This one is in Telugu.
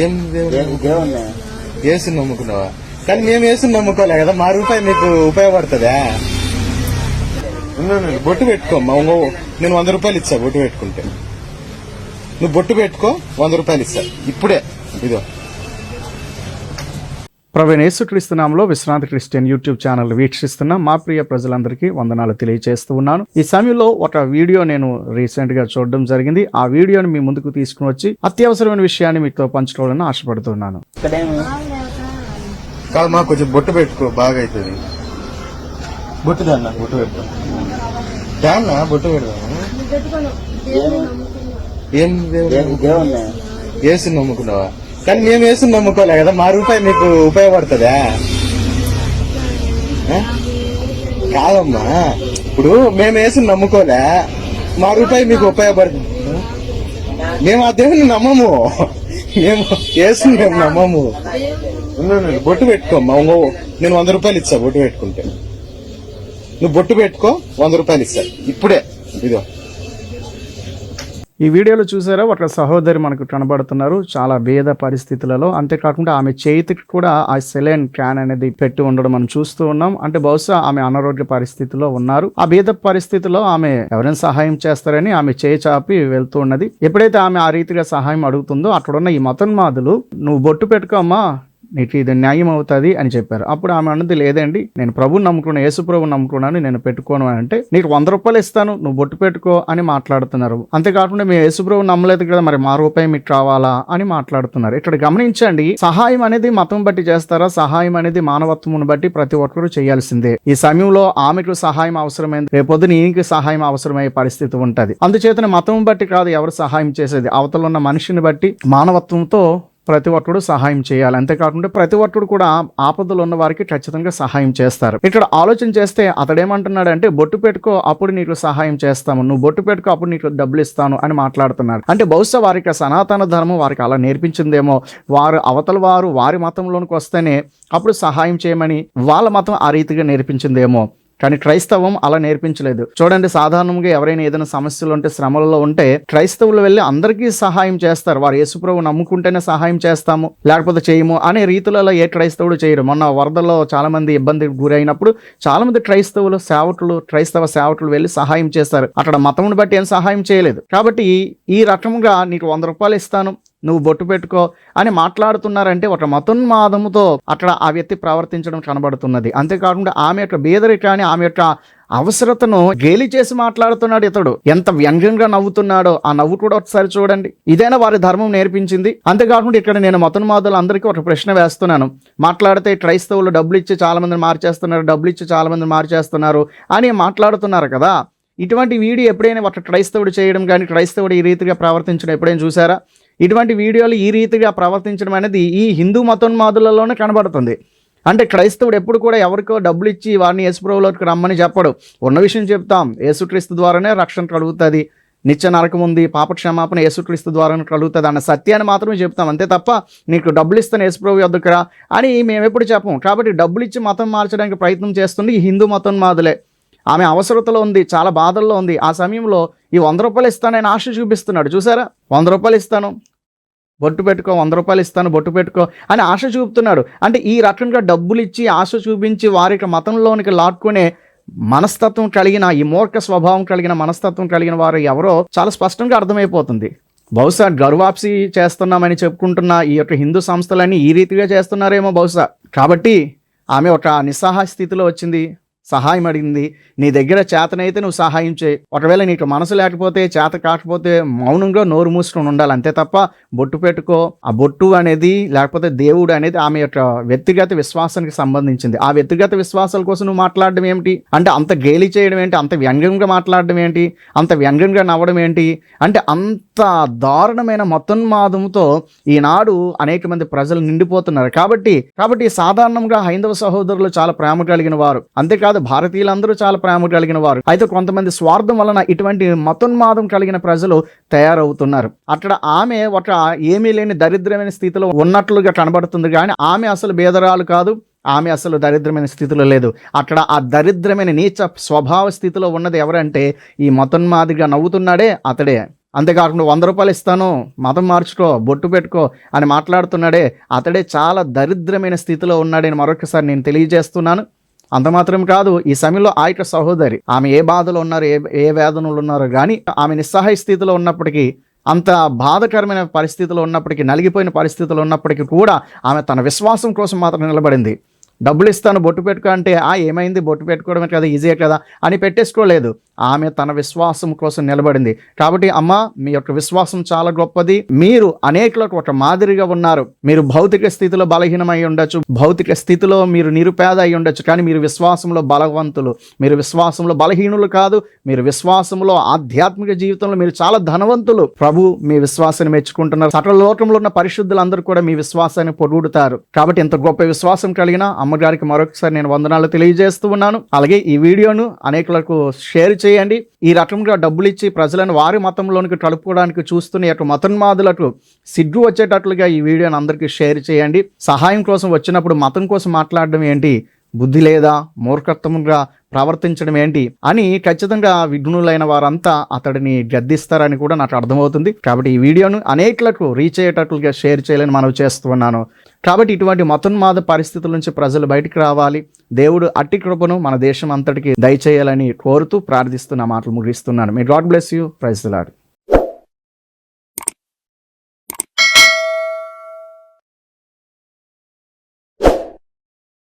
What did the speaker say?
ఏం దేవుణ్ణి? యేసుని నమ్ముకున్నావా? కానీ మేము యేసుని నమ్ముకోలే కదా మా రూపాయి మీకు ఉపయోగపడుతుందా? బొట్టు పెట్టుకో నేను వంద రూపాయలు ఇచ్చా బొట్టు పెట్టుకుంటే. నువ్వు బొట్టు పెట్టుకో వంద రూపాయలు ఇస్తా. ఇప్పుడే ఇదో ప్రవీణ్ యేసుక్రీస్తునామంలో విశ్రాంతి క్రిస్టియన్ యూట్యూబ్ ఛానల్ వీక్షిస్తున్న మా ప్రియ ప్రజలందరికీ వందనాలు తెలియజేస్తూ ఉన్నాను. ఈ సమయంలో ఒక వీడియో నేను రీసెంట్గా చూడడం జరిగింది. ఆ వీడియోని మీ ముందుకు తీసుకుని వచ్చి అత్యవసరమైన విషయాన్ని మీతో పంచుకోవాలని ఆశపడుతున్నాను. ఇక్కడేమి కాదు మా కొంచెం బొట్టు పెట్టుకో బాగా అవుతుంది బుట్టు బుట్టు దాన్నా బొట్టు పెడదాము? ఏం దేవుడు ఏ- దేవుణ్ణి యేసుని నమ్ముకున్నావా? కానీ మేము వేసుకుని నమ్ముకోలే కదా మా రూపాయి మీకు ఉపయోగపడుతుందా? కాదమ్మా. ఇప్పుడు మేము వేసుకుని నమ్ముకోలే మా రూపాయి మీకు ఉపయోగపడుతుంది మేము ఆ దేవుని నమ్మము. మేము వేసుకుని మేము నమ్మము. బొట్టు పెట్టుకోమ్మా. నేను వంద రూపాయలు ఇచ్చా బొట్టు పెట్టుకుంటే. నువ్వు బొట్టు పెట్టుకో వంద రూపాయలు ఇస్తా. ఇప్పుడే ఇదో ఈ వీడియోలో చూసారా? ఒక సహోదరి మనకు కనబడుతున్నారు. చాలా భేద పరిస్థితులలో. అంతేకాకుండా ఆమె చేతికి కూడా ఆ సెలైన్ క్యాన్ అనేది పెట్టి ఉండడం మనం చూస్తూ ఉన్నాం. అంటే బహుశా ఆమె అనారోగ్య పరిస్థితిలో ఉన్నారు. ఆ భేద పరిస్థితిలో ఆమె ఎవరైనా సహాయం చేస్తారని ఆమె చేయి చాపి వెళ్తూ ఉన్నది. ఎప్పుడైతే ఆమె ఆ రీతిగా సహాయం అడుగుతుందో అక్కడున్న ఈ మతన్మాదులు నువ్వు బొట్టు పెట్టుకోమ్మా నీకు ఇది న్యాయం అవుతుంది అని చెప్పారు. అప్పుడు ఆమె అన్నది లేదండి నేను ప్రభుని నమ్ముకున్నాను యేసు ప్రభుని నమ్ముకున్నాను నేను పెట్టుకోను అని అంటే నీకు వంద రూపాయలు ఇస్తాను నువ్వు బొట్టు పెట్టుకో అని మాట్లాడుతున్నారు. అంతేకాకుండా మేము యేసు ప్రభుని నమ్మలేదు కదా మరి మా రూపాయి మీకు కావాలా అని మాట్లాడుతున్నారు. ఇక్కడ గమనించండి సహాయం అనేది మతం బట్టి చేస్తారా సహాయం అనేది మానవత్వమును బట్టి ప్రతి ఒక్కరూ చేయాల్సిందే. ఈ సమయంలో ఆమెకు సహాయం అవసరమైంది రేపొద్దు నీకు సహాయం అవసరమయ్యే పరిస్థితి ఉంటుంది. అందుచేతనే మతం బట్టి కాదు ఎవరు సహాయం చేసేది. అవతల ఉన్న మనిషిని బట్టి మానవత్వంతో ప్రతి ఒక్కడు సహాయం చేయాలి. అంతేకాకుండా ప్రతి ఒక్కడు కూడా ఆపదలు ఉన్న వారికి ఖచ్చితంగా సహాయం చేస్తారు. ఇక్కడ ఆలోచన చేస్తే అతడేమంటున్నాడు అంటే బొట్టు పెట్టుకో అప్పుడు నీకు సహాయం చేస్తాము. నువ్వు బొట్టు పెట్టుకో అప్పుడు నీకు డబ్బులు ఇస్తాను అని మాట్లాడుతున్నాడు. అంటే బహుశా వారికి సనాతన ధర్మం వారికి అలా నేర్పించిందేమో. వారు అవతల వారు వారి మతంలోనికి వస్తేనే అప్పుడు సహాయం చేయమని వాళ్ళ మతం ఆ రీతిగా నేర్పించిందేమో. కానీ క్రైస్తవం అలా నేర్పించలేదు. చూడండి సాధారణంగా ఎవరైనా ఏదైనా సమస్యలు ఉంటే శ్రమలలో ఉంటే క్రైస్తవులు వెళ్ళి అందరికీ సహాయం చేస్తారు. వారు యేసుప్రభు నమ్ముకుంటేనే సహాయం చేస్తాము లేకపోతే చేయము అనే రీతులలో ఏ క్రైస్తవుడు చేయరు మొన్న వరదలో చాలా మంది ఇబ్బందికి గురైనప్పుడు చాలా మంది క్రైస్తవులు సేవకులు క్రైస్తవ సేవకులు వెళ్ళి సహాయం చేస్తారు. అక్కడ మతమును బట్టి ఏం సహాయం చేయలేదు. కాబట్టి ఈ రకంగా నీకు వంద రూపాయలు ఇస్తాను నువ్వు బొట్టు పెట్టుకో అని మాట్లాడుతున్నారంటే ఒక మతోన్మాదముతో అక్కడ ఆ వ్యక్తి ప్రవర్తించడం కనబడుతున్నది. అంతేకాకుండా ఆమె యొక్క బేదరికాన్ని ఆమె యొక్క అవసరతను గేలి చేసి మాట్లాడుతున్నాడు ఇతడు. ఎంత వ్యంగ్యంగా నవ్వుతున్నాడో ఆ నవ్వు కూడా ఒకసారి చూడండి. ఇదైనా వారి ధర్మం నేర్పించింది. అంతేకాకుండా ఇక్కడ నేను మతోన్మాదులు అందరికీ ఒక ప్రశ్న వేస్తున్నాను. మాట్లాడితే క్రైస్తవులు డబ్బులు ఇచ్చి చాలా మందిని మార్చేస్తున్నారు డబ్బులు ఇచ్చి చాలా మందిని మార్చేస్తున్నారు అని మాట్లాడుతున్నారు కదా. ఇటువంటి వీడియో ఎప్పుడైనా ఒక క్రైస్తవుడు చేయడం కానీ క్రైస్తవుడు ఈ రీతిగా ప్రవర్తించడం ఎప్పుడైనా చూసారా? ఇటువంటి వీడియోలు ఈ రీతిగా ప్రవర్తించడం అనేది ఈ హిందూ మతోన్మాదులలోనే కనబడుతుంది. అంటే క్రైస్తవుడు ఎప్పుడు కూడా ఎవరికో డబ్బులు ఇచ్చి వారిని యేసుప్రభులోకి రమ్మని చెప్పడు. ఉన్న విషయం చెప్తాం. యేసుక్రీస్తు ద్వారానే రక్షణ కలుగుతుంది. నిత్య నరకం ఉంది. పాప క్షమాపణ యేసుక్రీస్తు ద్వారానే కలుగుతుంది అన్న సత్యాన్ని మాత్రమే చెప్తాం. అంతే తప్ప నీకు డబ్బులు ఇస్తాను యేసుప్రభు యొద్దకురా అని మేము ఎప్పుడు చెప్పం కాబట్టి డబ్బులు ఇచ్చి మతం మార్చడానికి ప్రయత్నం చేస్తుంది ఈ హిందూ మతోన్మాదులే. ఆమె అవసరతలో ఉంది. చాలా బాధల్లో ఉంది. ఆ సమయంలో ఈ వంద రూపాయలు ఇస్తానని ఆశ చూపిస్తున్నాడు. చూసారా? వంద రూపాయలు ఇస్తాను. బొట్టు పెట్టుకో వంద రూపాయలు ఇస్తాను బొట్టు పెట్టుకో అని ఆశ చూపుతున్నాడు. అంటే ఈ రకంగా డబ్బులు ఇచ్చి ఆశ చూపించి వారి యొక్క మతంలోనికి లాక్కునే మనస్తత్వం కలిగిన ఈ మూర్ఖ స్వభావం కలిగిన మనస్తత్వం కలిగిన వారు ఎవరో చాలా స్పష్టంగా అర్థమైపోతుంది. బహుశా గర్వాప్సి చేస్తున్నామని చెప్పుకుంటున్న ఈ యొక్క హిందూ సంస్థలన్నీ ఈ రీతిగా చేస్తున్నారేమో బహుశా. కాబట్టి ఆమె ఒక నిస్సహాయ స్థితిలో వచ్చింది. సహాయం అడిగింది నీ దగ్గర చేతనైతే నువ్వు సహాయం చేయి. ఒకవేళ నీకు మనసు లేకపోతే చేత కాకపోతే మౌనంగా నోరు మూసుకొని ఉండాలి. అంతే తప్ప బొట్టు పెట్టుకో. ఆ బొట్టు అనేది లేకపోతే దేవుడు అనేది ఆమె యొక్క వ్యక్తిగత విశ్వాసానికి సంబంధించింది. ఆ వ్యక్తిగత విశ్వాసాల కోసం నువ్వు మాట్లాడడం ఏమిటి? అంటే అంత గేలి చేయడం ఏంటి? అంత వ్యంగ్యంగా మాట్లాడడం ఏంటి? అంత వ్యంగ్యంగా నవ్వడం ఏంటి? అంటే అంత దారుణమైన మతోన్మాదంతో ఈనాడు అనేక మంది ప్రజలు నిండిపోతున్నారు. కాబట్టి కాబట్టి సాధారణంగా హైందవ సహోదరులు చాలా ప్రేమ కలిగిన వారు. అంతేకాదు భారతీయులందరూ చాలా ప్రేమ కలిగిన వారు. అయితే కొంతమంది స్వార్థం వలన ఇటువంటి మతోన్మాదం కలిగిన ప్రజలు తయారవుతున్నారు. అక్కడ ఆమె ఒక ఏమీ లేని దరిద్రమైన స్థితిలో ఉన్నట్లుగా కనబడుతుంది కానీ ఆమె అసలు బేదరాలు కాదు ఆమె అసలు దరిద్రమైన స్థితిలో లేదు. అక్కడ ఆ దరిద్రమైన నీచ స్వభావ స్థితిలో ఉన్నది ఎవరంటే ఈ మతోన్మాదిగా నవ్వుతున్నాడే అతడే. అంతేకాకుండా వంద రూపాయలు ఇస్తాను మతం మార్చుకో బొట్టు పెట్టుకో అని మాట్లాడుతున్నాడే అతడే చాలా దరిద్రమైన స్థితిలో ఉన్నాడని మరొకసారి నేను తెలియజేస్తున్నాను. అంత మాత్రం కాదు ఈ సమయంలో ఆ యొక్క సహోదరి ఆమె ఏ బాధలో ఉన్నారు ఏ ఏ వేదనలు ఉన్నారో కానీ ఆమె నిస్సహాయ స్థితిలో ఉన్నప్పటికీ అంత బాధకరమైన పరిస్థితిలో ఉన్నప్పటికీ నలిగిపోయిన పరిస్థితిలో ఉన్నప్పటికీ కూడా ఆమె తన విశ్వాసం కోసం మాత్రం నిలబడింది. డబ్బులు ఇస్తాను బొట్టు పెట్టుకో అంటే ఆ ఏమైంది? బొట్టు పెట్టుకోవడమే కదా ఈజీయే కదా అని పెట్టేసుకోలేదు. ఆమె తన విశ్వాసం కోసం నిలబడింది. కాబట్టి అమ్మ మీ యొక్క విశ్వాసం చాలా గొప్పది. మీరు అనేకులకు ఒక మాదిరిగా ఉన్నారు. మీరు భౌతిక స్థితిలో బలహీనమై ఉండొచ్చు. భౌతిక స్థితిలో మీరు నిరుపేద అయి ఉండొచ్చు. కానీ మీరు విశ్వాసంలో బలవంతులు. మీరు విశ్వాసంలో బలహీనులు కాదు. మీరు విశ్వాసంలో ఆధ్యాత్మిక జీవితంలో మీరు చాలా ధనవంతులు. ప్రభు మీ విశ్వాసాన్ని మెచ్చుకుంటున్నారు. సకల లోకంలో ఉన్న పరిశుద్ధులందరూ కూడా మీ విశ్వాసాన్ని పొడుగుతారు కాబట్టి ఇంత గొప్ప విశ్వాసం కలిగిన అమ్మగారికి మరొకసారి నేను వందనాలు తెలియజేస్తూ ఉన్నాను. అలాగే ఈ వీడియోను అనేకులకు షేర్ చేయండి. ఈ రకంగా డబ్బులు ఇచ్చి ప్రజలను వారి మతంలోనికి కలుపుకోవడానికి చూస్తున్న అటు మతన్మాదులకు సిగ్గు వచ్చేటట్లుగా ఈ వీడియోని అందరికీ షేర్ చేయండి. సహాయం కోసం వచ్చినప్పుడు మతం కోసం మాట్లాడడం ఏంటి? బుద్ధి లేదా మూర్ఖత్వంగా ప్రవర్తించడం ఏంటి అని ఖచ్చితంగా విఘ్నులైన వారంతా అతడిని గద్దిస్తారని కూడా నాకు అర్థమవుతుంది. కాబట్టి ఈ వీడియోను అనేకలకు రీచ్ అయ్యేటట్లుగా షేర్ చేయాలని మనం చేస్తున్నాను కాబట్టి ఇటువంటి మతోన్మాద పరిస్థితుల నుంచి ప్రజలు బయటికి రావాలి. దేవుడు అట్టి కృపను మన దేశం అంతటికి దయచేయాలని కోరుతూ ప్రార్థిస్తున్న మాటలు ముగిస్తున్నాను. మీ God bless you praise Lord